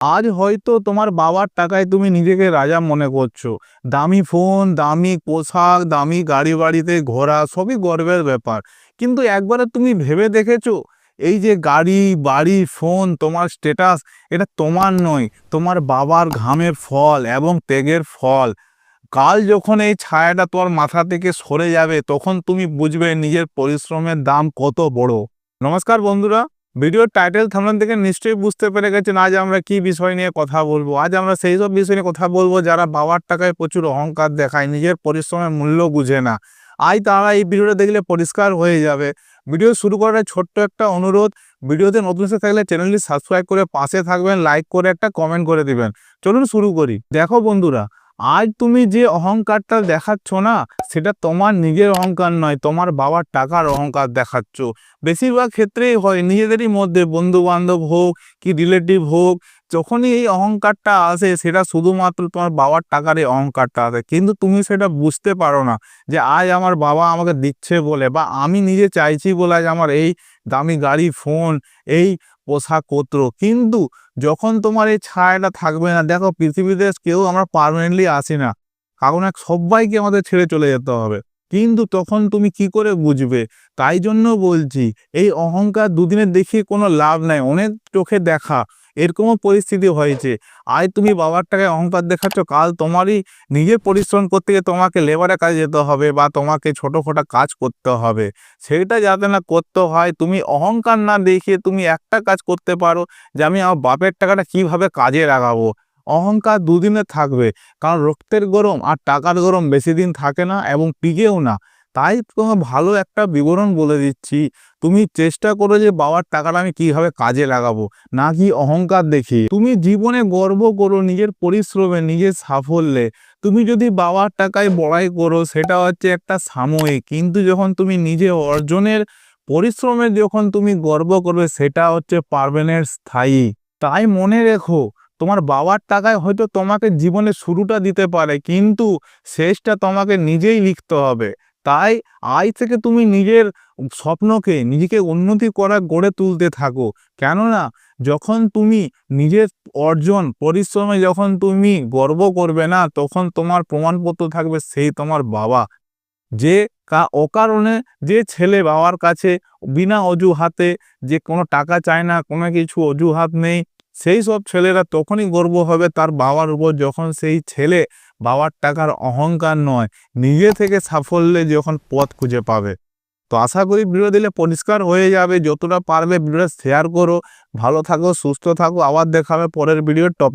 আজ হয়তো তোমার বাবার টাকায় তুমি নিজেকে রাজা মনে করছ। দামি ফোন দামি পোশাক, দামি গাড়ি বাড়িতে ঘোরা, সবই গর্বের ব্যাপার। কিন্তু একবারে তুমি ভেবে দেখেছ? এই যে গাড়ি, বাড়ি ফোন তোমার স্ট্যাটাস এটা তোমার নয়, তোমার বাবার ঘামের ফল এবং ত্যাগের ফল। কাল যখন এই ছায়াটা তোমার মাথা থেকে সরে যাবে, তখন তুমি বুঝবে নিজের পরিশ্রমের দাম কত বড়। নমস্কার বন্ধুরা। ভিডিওর টাইটেল থামলান থেকে নিশ্চয়ই বুঝতে পেরে গেছেন, আজ আমরা কি বিষয় নিয়ে কথা বলব? আজ আমরা সেই সব বিষয় নিয়ে কথা বলব যারা বাবার টাকায় প্রচুর অহংকার দেখায়, নিজের পরিশ্রমের মূল্য বুঝে না। আজ তারা এই ভিডিওটা দেখলে পরিষ্কার হয়ে যাবে। ভিডিও শুরু করার ছোট্ট একটা অনুরোধ, ভিডিওতে নতুন এসে থাকলে চ্যানেলটি সাবস্ক্রাইব করে পাশে থাকবেন, লাইক করে একটা কমেন্ট করে দিবেন। চলুন শুরু করি। দেখো বন্ধুরা আজ তুমি যে অহংকারটা দেখাচ্ছ না, সেটা তোমার নিজের অহংকার নয়, তোমার বাবার টাকার অহংকার দেখাচ্ছ। বেশিরভাগ ক্ষেত্রেই হয়, নিজেদেরই মধ্যে বন্ধু বান্ধব হোক কি রিলেটিভ হোক, যখনই এই অহংকারটা আসে, সেটা শুধুমাত্র তোমার বাবার টাকার এই অহংকারটা আসে। কিন্তু তুমি সেটা বুঝতে পারো না যে, আজ আমার বাবা আমাকে দিচ্ছে বলে, বা আমি নিজে চাইছি বলে আজ আমার এই দামি গাড়ি ফোন এই পোশাক কোত্র কিন্তু যখন তোমার এই ছায়াটা থাকবে না, দেখো পৃথিবীতে কেউ আমরা পারমানেন্টলি আসি না। কারণ এক সবাইকে আমাদের ছেড়ে চলে যেতে হবে। কিন্তু তখন তুমি কি করে বুঝবে? তাই জন্য বলছি, এই অহংকার দুদিনের দেখিয়ে কোনো লাভ নাই। অনেক চোখে দেখা। এরকমও পরিস্থিতি হয়েছে। আজ তুমি বাবার টাকায় অহংকার দেখাচ্ছ, কাল তোমারই নিজের পরিশ্রম করতে গিয়ে তোমাকে লেবারের কাজে যেতে হবে বা তোমাকে ছোটোখাটো কাজ করতে হবে। সেটা যাতে না করতে হয়, তুমি অহংকার না দেখিয়ে তুমি একটা কাজ করতে পারো যে আমি আমার বাপের টাকাটা কীভাবে কাজে লাগাবো। অহংকার দুদিনে থাকবে, কারণ রক্তের গরম আর টাকার গরম বেশি দিন থাকে না এবং টিকেও না। তাই তোমার ভালো একটা বিবরণ বলে দিচ্ছি। তুমি চেষ্টা করো যে বাবার টাকাটা আমি কীভাবে কাজে লাগাবো না কি অহংকার দেখি তুমি জীবনে গর্ব করো নিজের পরিশ্রমে, নিজের সাফল্যে। তুমি যদি বাবার টাকায় বড়াই করো, সেটা হচ্ছে একটা সাময়িক। কিন্তু যখন তুমি নিজে অর্জনের পরিশ্রমে যখন তুমি গর্ব করবে, সেটা হচ্ছে পারবেনের স্থায়ী। তাই মনে রেখো, তোমার বাবার টাকায় হয়তো তোমাকে জীবনের শুরুটা দিতে পারে, কিন্তু শেষটা তোমাকে নিজেই লিখতে হবে। তাই আজ থেকে তুমি নিজের স্বপ্নকে, নিজেকে উন্নতি করা গড়ে তুলতে থাকো। কেননা যখন তুমি নিজের অর্জন, পরিশ্রমে যখন তুমি গর্ব করবে না, তখন তোমার প্রমাণপত্র থাকবে সেই তোমার বাবা। যে কা, অকারণে যে ছেলে বাবার কাছে বিনা অজুহাতে যে কোনো টাকা চায় না, কোনো কিছু অজুহাত নেই সেই সব ছেলেরা তখনই গর্ব হবে তার বাবার উপর যখন সেই ছেলে বাবার টাকার অহংকার নয়, নিজে থেকে সাফল্যে যখন পথ খুঁজে পাবে। তো আশা করি ভিডিও দিলে পরিষ্কার হয়ে যাবে। যতটা পারবে ভিডিওটা শেয়ার করো। ভালো থাকো, সুস্থ থাকো। আবার দেখাবে পরের ভিডিও টপ